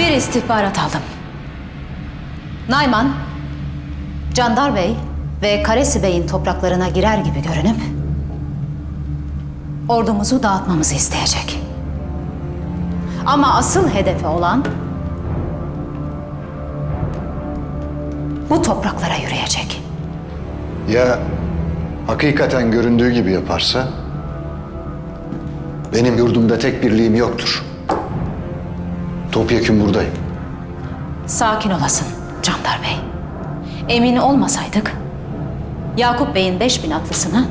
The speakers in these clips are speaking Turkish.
Bir istihbarat aldım. Nayman, Candar Bey ve Karesi Bey'in topraklarına girer gibi görünüp ordumuzu dağıtmamızı isteyecek. Ama asıl hedefi olan bu topraklara yürüyecek. Ya hakikaten göründüğü gibi yaparsa? Benim yurdumda tek birliğim yoktur. Topyekun buradayım. Sakin olasın Candar Bey. Emin olmasaydık Yakup Bey'in 5000 atlısını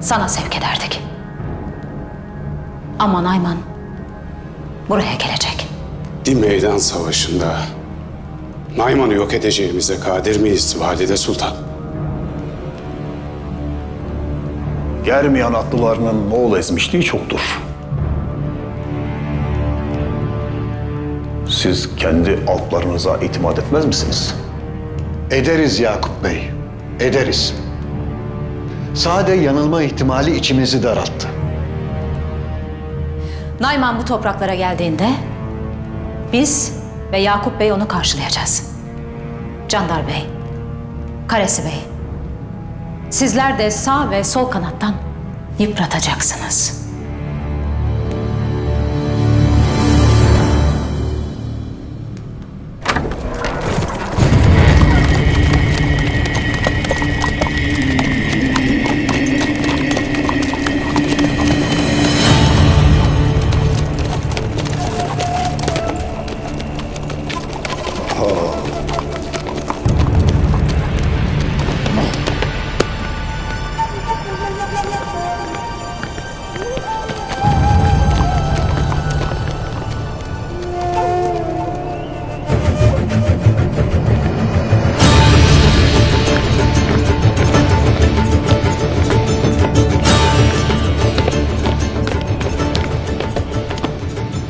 sana sevk ederdik. Ama Nayman buraya gelecek. Bir meydan savaşında Nayman'ı yok edeceğimize kadir miyiz Valide Sultan? Germiyan atlılarının Moğol ezmişliği çoktur. Siz kendi altlarınıza itimat etmez misiniz? Ederiz Yakup Bey, ederiz. Sade yanılma ihtimali içimizi daralttı. Nayman bu topraklara geldiğinde biz ve Yakup Bey onu karşılayacağız. Candar Bey, Karesi Bey, sizler de sağ ve sol kanattan yıpratacaksınız.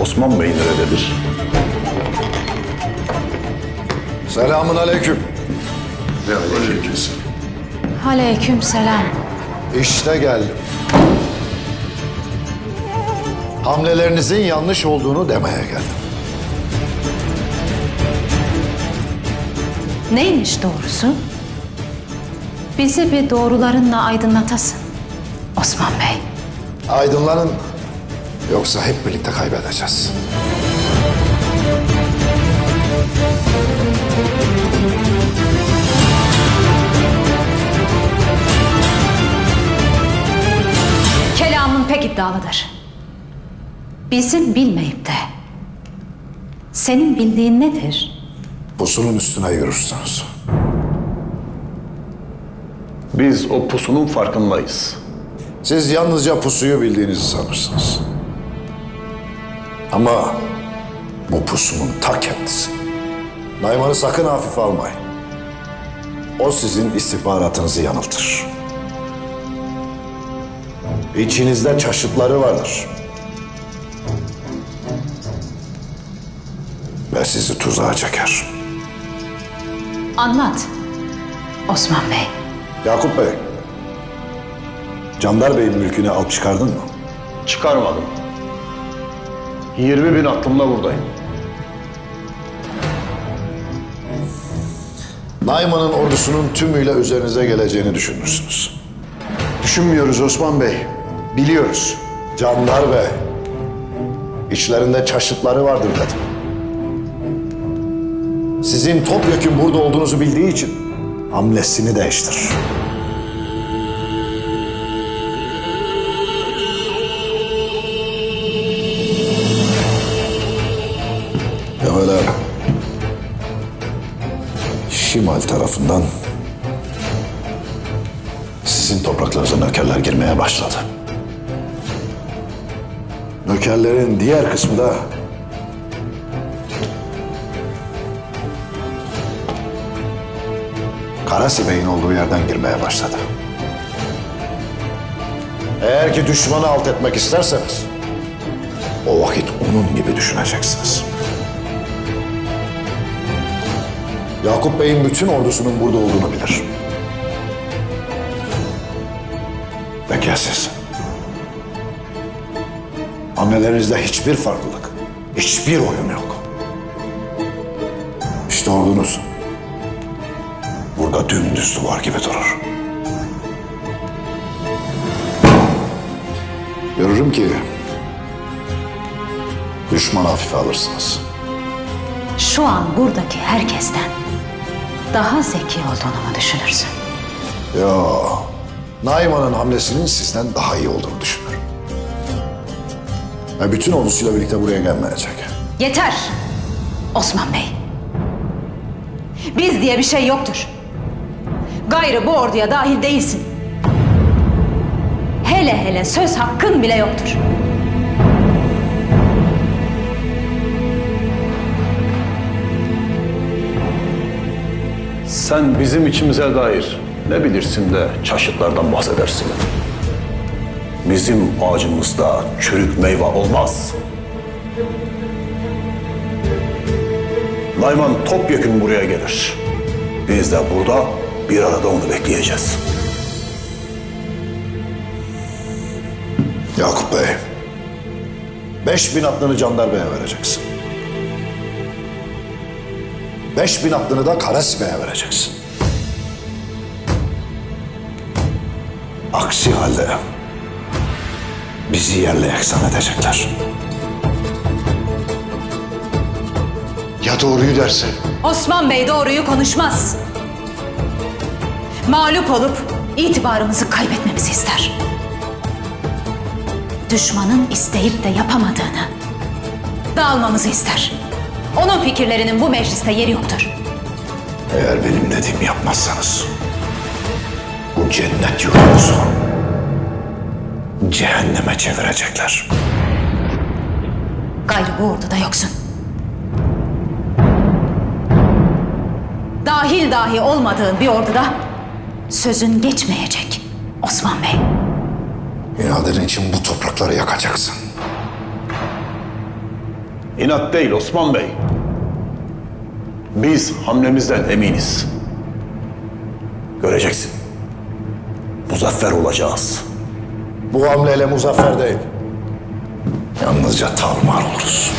Osman Bey nerededir? Selamun aleyküm. Aleyküm selam. İşte geldim. Hamlelerinizin yanlış olduğunu demeye geldim. Neymiş doğrusu? Bizi bir doğrularınla aydınlatasın. Osman Bey. Aydınlanın yoksa hep birlikte kaybedeceğiz. Kelamın pek iddialıdır. Bizim bilmeyip de senin bildiğin nedir? Pusunun üstüne yürürsünüz. Biz o pusunun farkındayız. Siz yalnızca pusuyu bildiğinizi sanırsınız. Ama bu pusunun ta kendisi. Nayman'ı sakın hafife almayın. O sizin istihbaratınızı yanıltır. İçinizde çaşıtları vardır. Ve sizi tuzağa çeker. Anlat. Osman Bey. Yakup Bey, Candar Bey'in mülkünü alıp çıkardın mı? Çıkarmadım. 20 bin aklımla buradayım. Nayman'ın ordusunun tümüyle üzerinize geleceğini düşünürsünüz. Düşünmüyoruz Osman Bey, biliyoruz. Candar Bey, içlerinde çaşıtları vardır dedim. Sizin topyekun burada olduğunuzu bildiği için hamlesini değiştirir. Evvela Şimal tarafından sizin topraklarınıza nökerler girmeye başladı. Nökerlerin diğer kısmı da Karasi Bey'in olduğu yerden girmeye başladı. Eğer ki düşmanı alt etmek isterseniz o vakit onun gibi düşüneceksiniz. Yakup Bey'in bütün ordusunun burada olduğunu bilir. Ya siz? Hamlelerinizde hiçbir farklılık, hiçbir oyun yok. ordunuz burada dümdüz duvar gibi durur. Görürüm ki düşman hafife alırsınız. Şu an buradaki herkesten daha zeki olduğunu mu düşünürsün? Ya Naiman'ın hamlesinin sizden daha iyi olduğunu düşünür. Ve bütün ordusuyla birlikte buraya gelmeyecek. Yeter Osman Bey. Biz diye bir şey yoktur. Gayrı bu orduya dahil değilsin. Hele hele söz hakkın bile yoktur. Sen bizim içimize dair ne bilirsin de çaşıtlardan bahsedersin. Bizim ağacımızda çürük meyve olmaz. Nayman topyekun buraya gelir. Biz de burada bir arada onu bekleyeceğiz. Yakup Bey, beş bin atlını Candar Bey'e vereceksin. Beş bin atlını da Karas Bey'e vereceksin. Aksi halde bizi yerle eksan edecekler. Ya doğruyu derse? Osman Bey doğruyu konuşmaz. Mağlup olup itibarımızı kaybetmemizi ister. Düşmanın isteyip de yapamadığını dağılmamızı ister. Onun fikirlerinin bu mecliste yeri yoktur. Eğer benim dediğimi yapmazsanız bu cennet yurdunuzu cehenneme çevirecekler. Gayrı bu orduda yoksun. Dahil dahi olmadığın bir orduda sözün geçmeyecek Osman Bey. İnadın için bu toprakları yakacaksın. İnat değil Osman Bey. Biz hamlemizden eminiz. Göreceksin. Muzaffer olacağız. Bu hamleyle muzaffer değil. Yalnızca tarumar oluruz.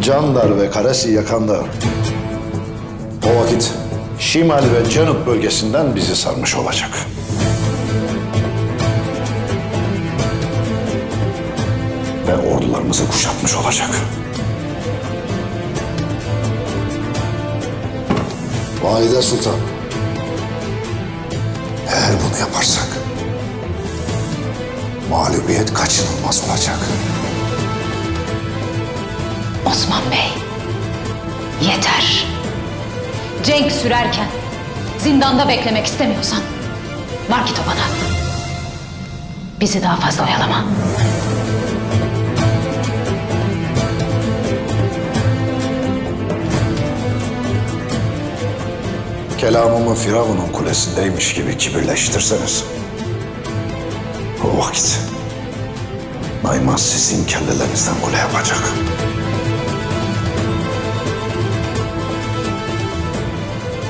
Candar ve Karasi yakanda. O vakit Şimal ve Canup bölgesinden bizi sarmış olacak. Ve ordularımızı kuşatmış olacak. Valide Sultan. Eğer bunu yaparsak mağlubiyet kaçınılmaz olacak. Osman Bey, yeter. Cenk sürerken zindanda beklemek istemiyorsan var git o bana. Bizi daha fazla oyalama. Kelamımı Firavun'un kulesindeymiş gibi kibirleştirseniz o vakit Nayman sizin kellelerinizden kule yapacak.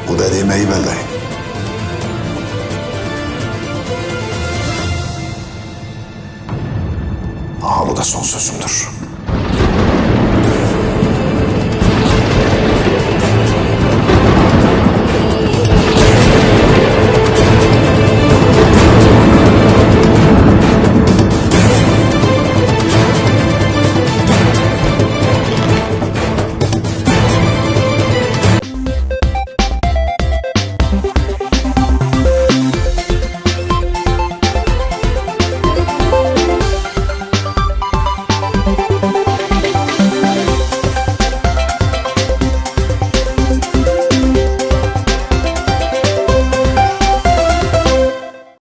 Bu dediğimi iyi belleyin. Aha da son sözümdür.